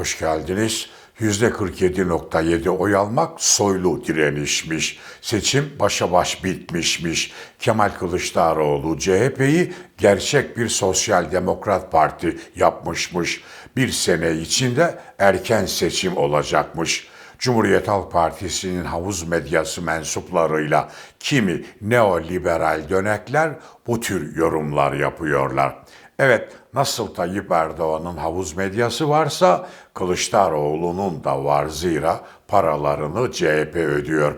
Hoş geldiniz. %47.7 oy almak soylu direnişmiş. Seçim başa baş bitmişmiş. Kemal Kılıçdaroğlu CHP'yi gerçek bir sosyal demokrat parti yapmışmış. Bir sene içinde erken seçim olacakmış. Cumhuriyet Halk Partisi'nin havuz medyası mensuplarıyla kimi neoliberal dönekler bu tür yorumlar yapıyorlar. Evet, nasıl Tayyip Erdoğan'ın havuz medyası varsa Kılıçdaroğlu'nun da var zira paralarını CHP ödüyor.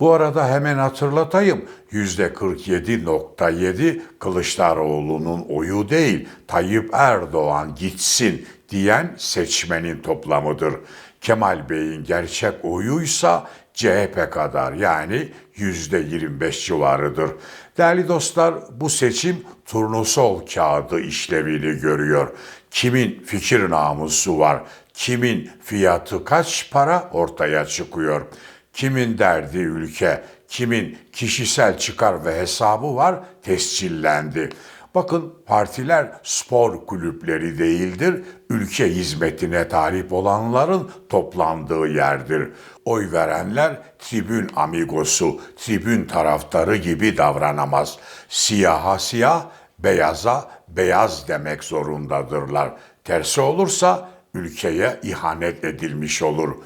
Bu arada hemen hatırlatayım, %47.7 Kılıçdaroğlu'nun oyu değil, Tayyip Erdoğan gitsin diyen seçmenin toplamıdır. Kemal Bey'in gerçek oyuysa CHP kadar yani %25 civarıdır. Değerli dostlar bu seçim turnusol kağıdı işlevini görüyor. Kimin fikir namusu var, kimin fiyatı kaç para ortaya çıkıyor. Kimin derdi ülke, kimin kişisel çıkar ve hesabı var tescillendi. Bakın partiler spor kulüpleri değildir, ülke hizmetine talip olanların toplandığı yerdir. Oy verenler tribün amigosu, tribün taraftarı gibi davranamaz. Siyaha siyah, beyaza beyaz demek zorundadırlar. Tersi olursa ülkeye ihanet edilmiş olur.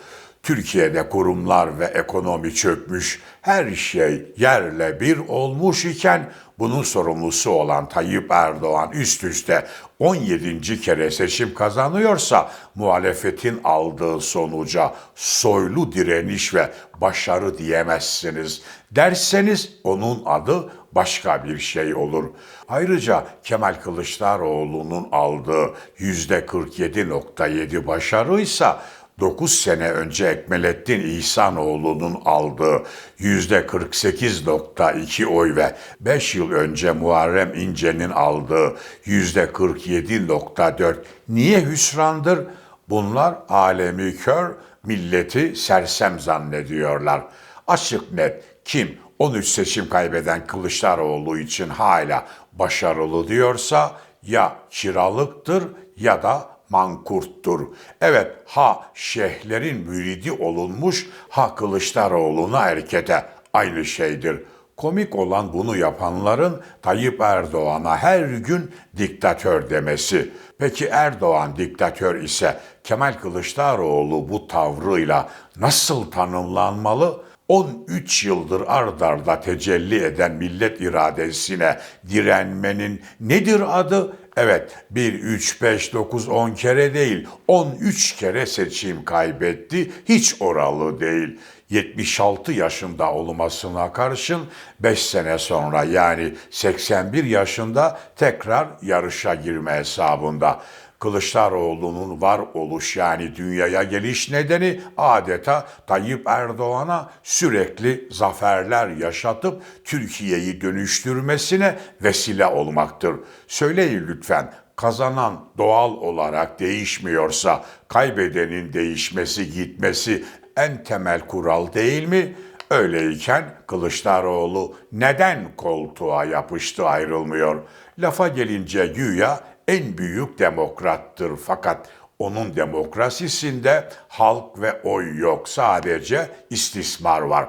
Türkiye'de kurumlar ve ekonomi çökmüş, her şey yerle bir olmuş iken bunun sorumlusu olan Tayyip Erdoğan üst üste 17. kere seçim kazanıyorsa muhalefetin aldığı sonuca soylu direniş ve başarı diyemezsiniz. Derseniz onun adı başka bir şey olur. Ayrıca Kemal Kılıçdaroğlu'nun aldığı %47.7 başarıysa 9 sene önce Ekmelettin İhsanoğlu'nun aldığı %48.2 oy ve 5 yıl önce Muharrem İnce'nin aldığı %47.4 niye hüsrandır? Bunlar alemi kör, milleti sersem zannediyorlar. Açık net kim 13 seçim kaybeden Kılıçdaroğlu için hala başarılı diyorsa ya kiralıktır ya da mankurttur. Evet ha şeyhlerin müridi olunmuş ha Kılıçdaroğlu'na erkete aynı şeydir. Komik olan bunu yapanların Tayyip Erdoğan'a her gün diktatör demesi. Peki Erdoğan diktatör ise Kemal Kılıçdaroğlu bu tavrıyla nasıl tanımlanmalı? 13 yıldır ard arda tecelli eden millet iradesine direnmenin nedir adı? Evet 1, 3, 5, 9, 10 kere değil 13 kere seçim kaybetti hiç oralı değil. 76 yaşında olmasına karşın 5 sene sonra yani 81 yaşında tekrar yarışa girme hesabında. Kılıçdaroğlu'nun var oluş yani dünyaya geliş nedeni adeta Tayyip Erdoğan'a sürekli zaferler yaşatıp Türkiye'yi dönüştürmesine vesile olmaktır. Söyleyin lütfen kazanan doğal olarak değişmiyorsa kaybedenin değişmesi gitmesi en temel kural değil mi? Öyleyken Kılıçdaroğlu neden koltuğa yapıştı ayrılmıyor? Lafa gelince güya en büyük demokrattır fakat onun demokrasisinde halk ve oy yok sadece istismar var.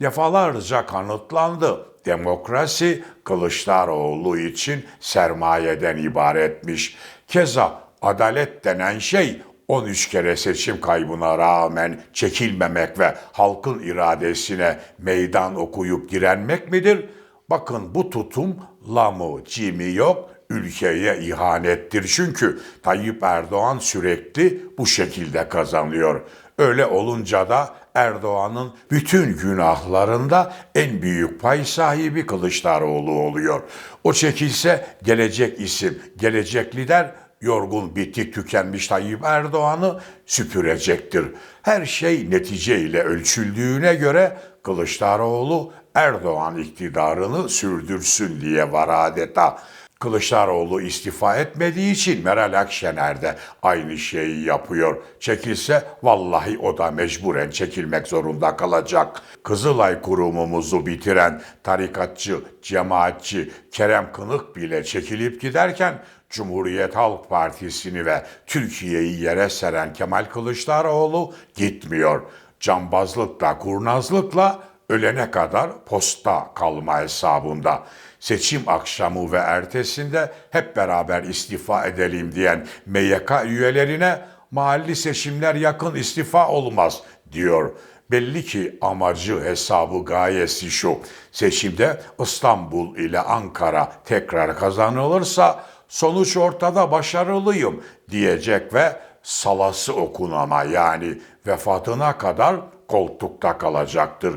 Defalarca kanıtlandı. Demokrasi Kılıçdaroğlu için sermayeden ibaretmiş. Keza adalet denen şey 13 kere seçim kaybına rağmen çekilmemek ve halkın iradesine meydan okuyup direnmek midir? Bakın bu tutum lamı, cimi yok, ülkeye ihanettir. Çünkü Tayyip Erdoğan sürekli bu şekilde kazanıyor. Öyle olunca da Erdoğan'ın bütün günahlarında en büyük pay sahibi Kılıçdaroğlu oluyor. O çekilse gelecek isim, gelecek lider yorgun, bitik, tükenmiş Tayyip Erdoğan'ı süpürecektir. Her şey neticeyle ölçüldüğüne göre Kılıçdaroğlu Erdoğan iktidarını sürdürsün diye var adeta. Kılıçdaroğlu istifa etmediği için Meral Akşener de aynı şeyi yapıyor. Çekilse vallahi o da mecburen çekilmek zorunda kalacak. Kızılay kurumumuzu bitiren tarikatçı, cemaatçi Kerem Kınık bile çekilip giderken Cumhuriyet Halk Partisi'ni ve Türkiye'yi yere seren Kemal Kılıçdaroğlu gitmiyor. Cambazlıkla, kurnazlıkla ölene kadar posta kalma hesabında. Seçim akşamı ve ertesinde hep beraber istifa edelim diyen MYK üyelerine mahalli seçimler yakın istifa olmaz diyor. Belli ki amacı, hesabı, gayesi şu. Seçimde İstanbul ile Ankara tekrar kazanılırsa sonuç ortada başarılıyım diyecek ve salası okunama yani vefatına kadar koltukta kalacaktır.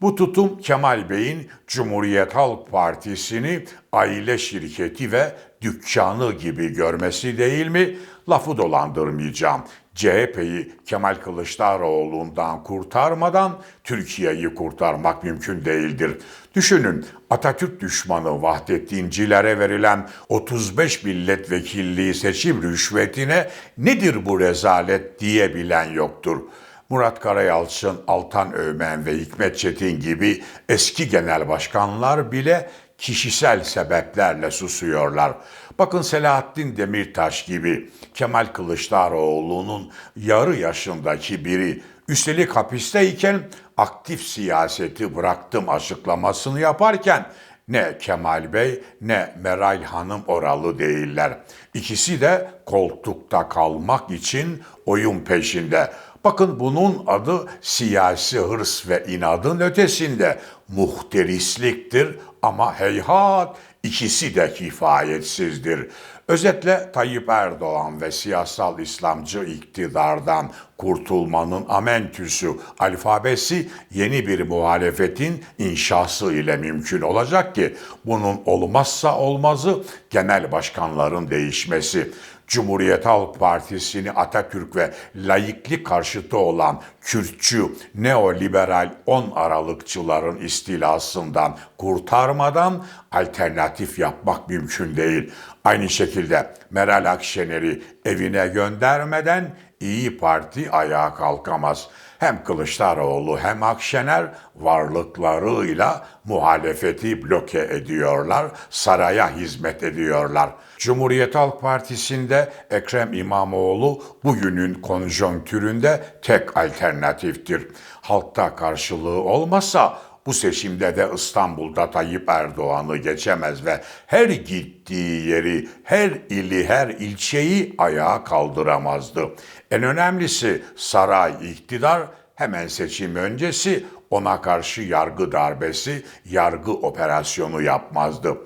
Bu tutum Kemal Bey'in Cumhuriyet Halk Partisi'ni aile şirketi ve dükkanı gibi görmesi değil mi? Lafı dolandırmayacağım. CHP'yi Kemal Kılıçdaroğlu'ndan kurtarmadan Türkiye'yi kurtarmak mümkün değildir. Düşünün Atatürk düşmanı Vahdettincilere verilen 35 milletvekilliği seçim rüşvetine nedir bu rezalet diyebilen yoktur. Murat Karayalçın, Altan Öğmen ve Hikmet Çetin gibi eski genel başkanlar bile kişisel sebeplerle susuyorlar. Bakın Selahattin Demirtaş gibi Kemal Kılıçdaroğlu'nun yarı yaşındaki biri üstelik hapisteyken aktif siyaseti bıraktım açıklamasını yaparken ne Kemal Bey ne Meral Hanım oralı değiller. İkisi de koltukta kalmak için oyun peşinde. Bakın bunun adı siyasi hırs ve inadın ötesinde muhterisliktir ama heyhat ikisi de kifayetsizdir. Özetle Tayyip Erdoğan ve siyasal İslamcı iktidardan kurtulmanın amentüsü, alfabesi yeni bir muhalefetin inşası ile mümkün olacak ki bunun olmazsa olmazı genel başkanların değişmesi. Cumhuriyet Halk Partisi'ni Atatürk ve laiklik karşıtı olan Kürtçü, neoliberal 10 Aralıkçıların istilasından kurtarmadan alternatif yapmak mümkün değil. Aynı şekilde Meral Akşener'i evine göndermeden İyi Parti ayağa kalkamaz. Hem Kılıçdaroğlu hem Akşener varlıklarıyla muhalefeti bloke ediyorlar, saraya hizmet ediyorlar. Cumhuriyet Halk Partisi'nde Ekrem İmamoğlu bugünün konjonktüründe tek alternatiftir. Halkta karşılığı olmasa bu seçimde de İstanbul'da Tayyip Erdoğan'ı geçemez ve her gittiği yeri, her ili, her ilçeyi ayağa kaldıramazdı. En önemlisi saray iktidar hemen seçim öncesi ona karşı yargı darbesi, yargı operasyonu yapmazdı.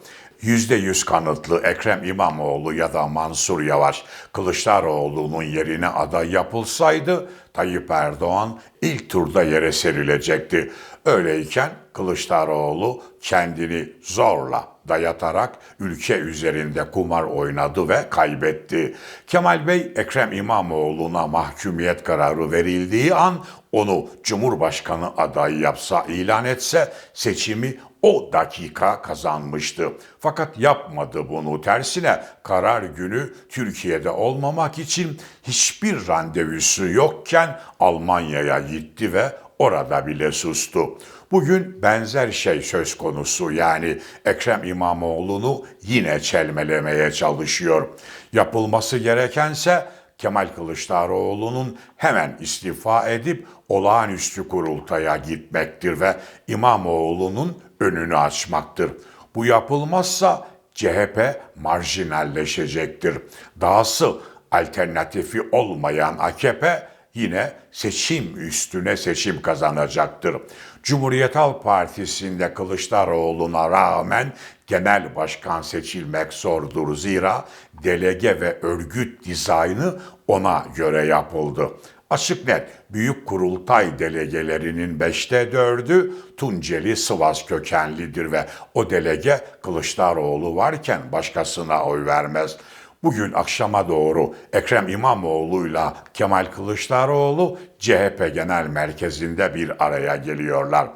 Yüzde yüz kanıtlı Ekrem İmamoğlu ya da Mansur Yavaş Kılıçdaroğlu'nun yerine aday yapılsaydı Tayyip Erdoğan ilk turda yere serilecekti. Öyleyken Kılıçdaroğlu kendini zorla dayatarak ülke üzerinde kumar oynadı ve kaybetti. Kemal Bey Ekrem İmamoğlu'na mahkumiyet kararı verildiği an onu Cumhurbaşkanı adayı yapsa ilan etse seçimi o dakika kazanmıştı. Fakat yapmadı bunu. Tersine karar günü Türkiye'de olmamak için hiçbir randevusu yokken Almanya'ya gitti ve orada bile sustu. Bugün benzer şey söz konusu yani Ekrem İmamoğlu'nu yine çelmelemeye çalışıyor. Yapılması gerekense Kemal Kılıçdaroğlu'nun hemen istifa edip olağanüstü kurultaya gitmektir ve İmamoğlu'nun önünü açmaktır. Bu yapılmazsa CHP marjinalleşecektir. Dahası alternatifi olmayan AKP yine seçim üstüne seçim kazanacaktır. Cumhuriyet Halk Partisi'nde Kılıçdaroğlu'na rağmen genel başkan seçilmek zordur. Zira delege ve örgüt dizaynı ona göre yapıldı. Açık net, büyük kurultay delegelerinin beşte dördü Tunceli Sivas kökenlidir ve o delege Kılıçdaroğlu varken başkasına oy vermez. Bugün akşama doğru Ekrem İmamoğlu'yla Kemal Kılıçdaroğlu CHP Genel Merkezi'nde bir araya geliyorlar.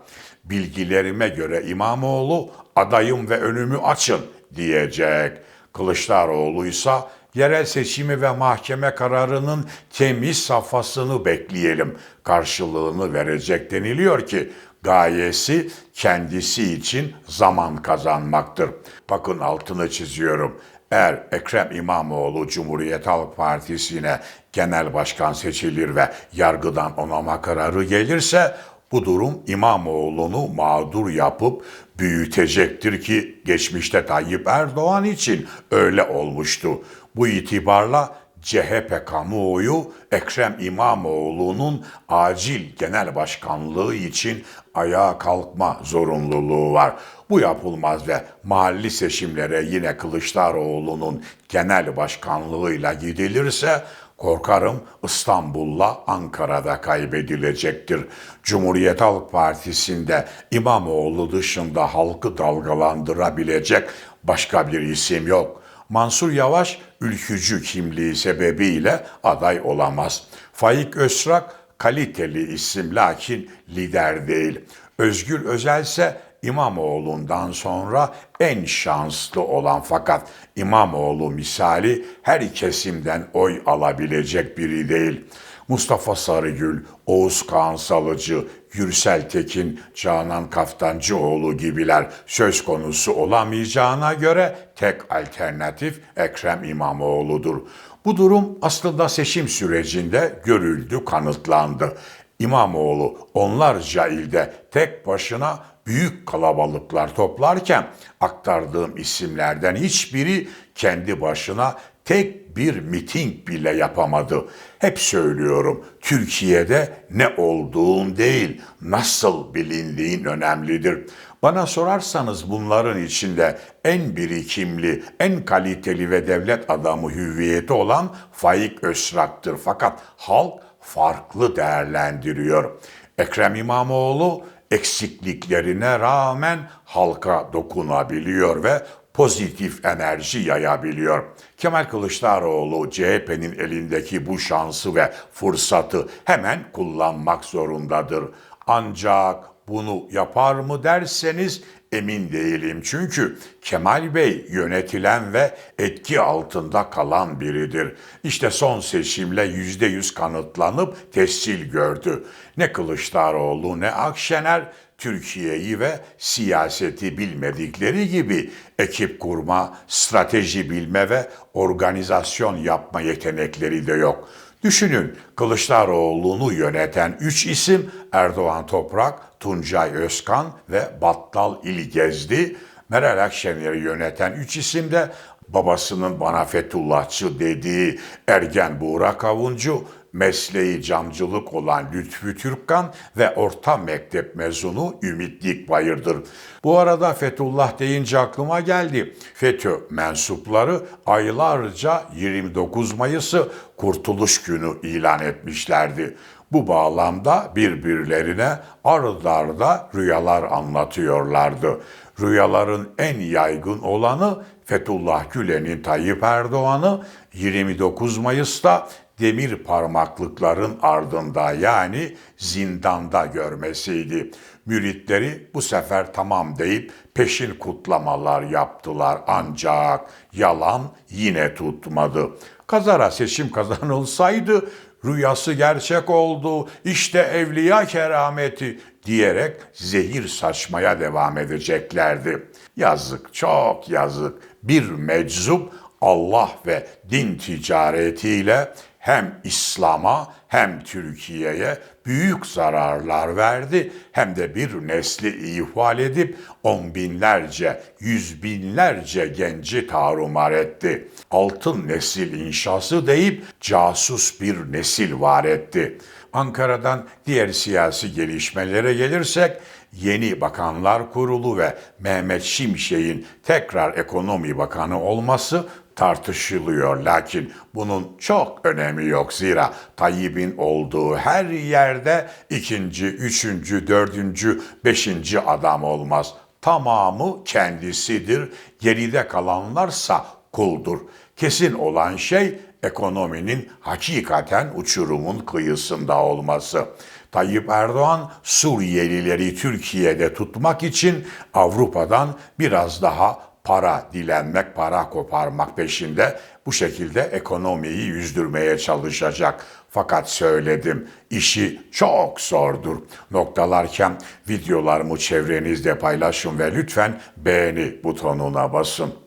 Bilgilerime göre İmamoğlu adayım ve önümü açın diyecek. Kılıçdaroğlu ise yerel seçimi ve mahkeme kararının temiz safhasını bekleyelim karşılığını verecek deniliyor ki gayesi kendisi için zaman kazanmaktır. Bakın altını çiziyorum. Eğer Ekrem İmamoğlu Cumhuriyet Halk Partisi'ne genel başkan seçilir ve yargıdan onama kararı gelirse bu durum İmamoğlu'nu mağdur yapıp büyütecektir ki geçmişte Tayyip Erdoğan için öyle olmuştu. Bu itibarla CHP kamuoyu Ekrem İmamoğlu'nun acil genel başkanlığı için ayağa kalkma zorunluluğu var. Bu yapılmaz ve mahalli seçimlere yine Kılıçdaroğlu'nun genel başkanlığıyla gidilirse korkarım İstanbul'la Ankara'da kaybedilecektir. Cumhuriyet Halk Partisi'nde İmamoğlu dışında halkı dalgalandırabilecek başka bir isim yok. Mansur Yavaş ülkücü kimliği sebebiyle aday olamaz. Faik Öztrak kaliteli isim lakin lider değil. Özgür Özel ise İmamoğlu'ndan sonra en şanslı olan fakat İmamoğlu misali her kesimden oy alabilecek biri değil. Mustafa Sarıgül, Oğuz Kağan Salıcı, Gürsel Tekin, Canan Kaftancıoğlu gibiler söz konusu olamayacağına göre tek alternatif Ekrem İmamoğlu'dur. Bu durum aslında seçim sürecinde görüldü, kanıtlandı. İmamoğlu onlarca ilde tek başına büyük kalabalıklar toplarken aktardığım isimlerden hiçbiri kendi başına tek bir miting bile yapamadı. Hep söylüyorum Türkiye'de ne olduğun değil nasıl bilindiğin önemlidir. Bana sorarsanız bunların içinde en birikimli, en kaliteli ve devlet adamı hüviyeti olan Faik Öztrak'tır. Fakat halk farklı değerlendiriyor. Ekrem İmamoğlu eksikliklerine rağmen halka dokunabiliyor ve pozitif enerji yayabiliyor. Kemal Kılıçdaroğlu CHP'nin elindeki bu şansı ve fırsatı hemen kullanmak zorundadır. Ancak bunu yapar mı derseniz emin değilim. Çünkü Kemal Bey yönetilen ve etki altında kalan biridir. İşte son seçimle yüzde yüz kanıtlanıp tescil gördü. Ne Kılıçdaroğlu ne Akşener Türkiye'yi ve siyaseti bilmedikleri gibi ekip kurma, strateji bilme ve organizasyon yapma yetenekleri de yok. Düşünün Kılıçdaroğlu'nu yöneten üç isim Erdoğan Toprak, Tuncay Özkan ve Battal İlgezdi. Meral Akşener'i yöneten üç isim de babasının bana Fethullahçı dediği Ergen Buğra Kavuncu, mesleği camcılık olan Lütfü Türkkan ve orta mektep mezunu Ümit Dikbayır'dır. Bu arada Fethullah deyince aklıma geldi. FETÖ mensupları aylarca 29 Mayıs'ı Kurtuluş Günü ilan etmişlerdi. Bu bağlamda birbirlerine ardı arda rüyalar anlatıyorlardı. Rüyaların en yaygın olanı Fethullah Gülen'in Tayyip Erdoğan'ı 29 Mayıs'ta demir parmaklıkların ardında yani zindanda görmesiydi. Müritleri bu sefer tamam deyip peşin kutlamalar yaptılar ancak yalan yine tutmadı. Kazara seçim kazanılsaydı rüyası gerçek oldu, işte evliya kerameti diyerek zehir saçmaya devam edeceklerdi. Yazık, çok yazık. Bir meczup Allah ve din ticaretiyle hem İslam'a hem Türkiye'ye büyük zararlar verdi hem de bir nesli ihval edip on binlerce, yüz binlerce genci tarumar etti. Altın nesil inşası deyip casus bir nesil var etti. Ankara'dan diğer siyasi gelişmelere gelirsek yeni bakanlar kurulu ve Mehmet Şimşek'in tekrar ekonomi bakanı olması tartışılıyor. Lakin bunun çok önemi yok zira Tayyip'in olduğu her yerde ikinci, üçüncü, dördüncü, beşinci adam olmaz. Tamamı kendisidir. Geride kalanlarsa kuldur. Kesin olan şey ekonominin hakikaten uçurumun kıyısında olması. Tayyip Erdoğan Suriyelileri Türkiye'de tutmak için Avrupa'dan biraz daha para dilenmek, para koparmak peşinde bu şekilde ekonomiyi yüzdürmeye çalışacak. Fakat söyledim, işi çok zordur. Noktalarken videolarımı çevrenizde paylaşın ve lütfen beğeni butonuna basın.